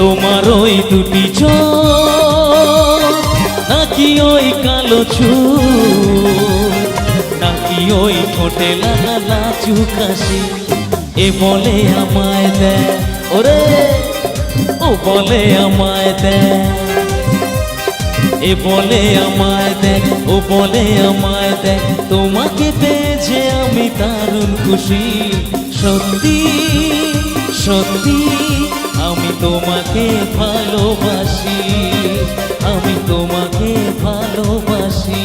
তোমার ওই দুটি চোখ, নাকি ওই কালো চুল, নাকি ওই ঠোঁটে লাগা লাচু কাশি? এ বলে আমায় দেয় ওরে, ও বলে আমায় দেয় এ বলে আমায় দেখ ও বলে আমায় দেখ তোমাকে পেয়েছে আমি দারুণ খুশি। সত্যি সত্যি আমি তোমাকে ভালোবাসি আমি তোমাকে ভালোবাসি।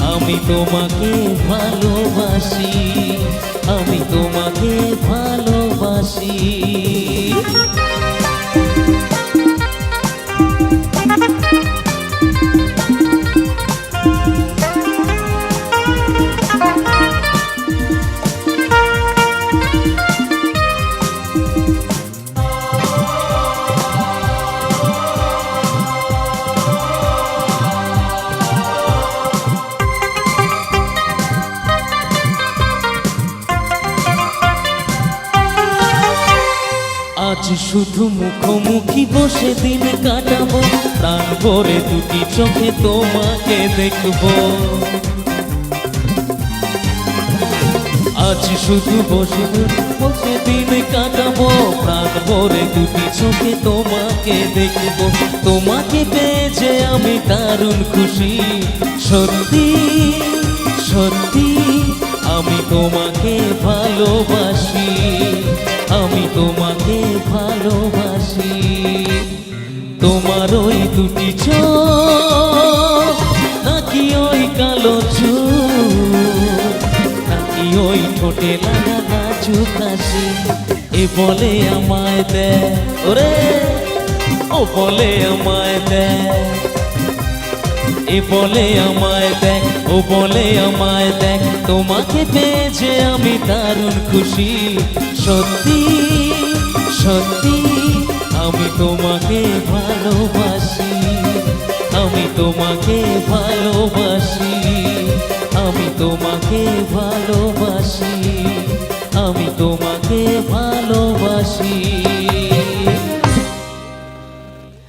আমি তোমাকে ভালোবাসি আমি তোমাকে ভালোবাসি। আজ শুধু মুখোমুখি বসে দিন কাটাবো। ভরে দুটি চোখে তোমাকে দেখব। আজ শুধু বসে বসে দিন কাটাবো। ভরে দুটি চোখে তোমাকে দেখব। তোমাকে পেয়ে যে আমি দারুণ খুশি। সত্যি সত্যি আমি তোমাকে ভালোবাসি। তোমাকে ভালোবাসি। তোমার ওই দুটি চোখ, নাকি ওই কালো চুল নাকি ওই ঠোঁটে লাগা নাচু কাশি এ বলে আমায় দে ওরে, ও বলে আমায় দে এ বলে আমায় দেখ ও বলে আমায় দেখ তোমাকে পেয়ে যে আমি দারুণ খুশি। সত্যি সত্যি আমি তোমাকে ভালোবাসি আমি তোমাকে ভালোবাসি আমি তোমাকে ভালোবাসি আমি তোমাকে ভালোবাসি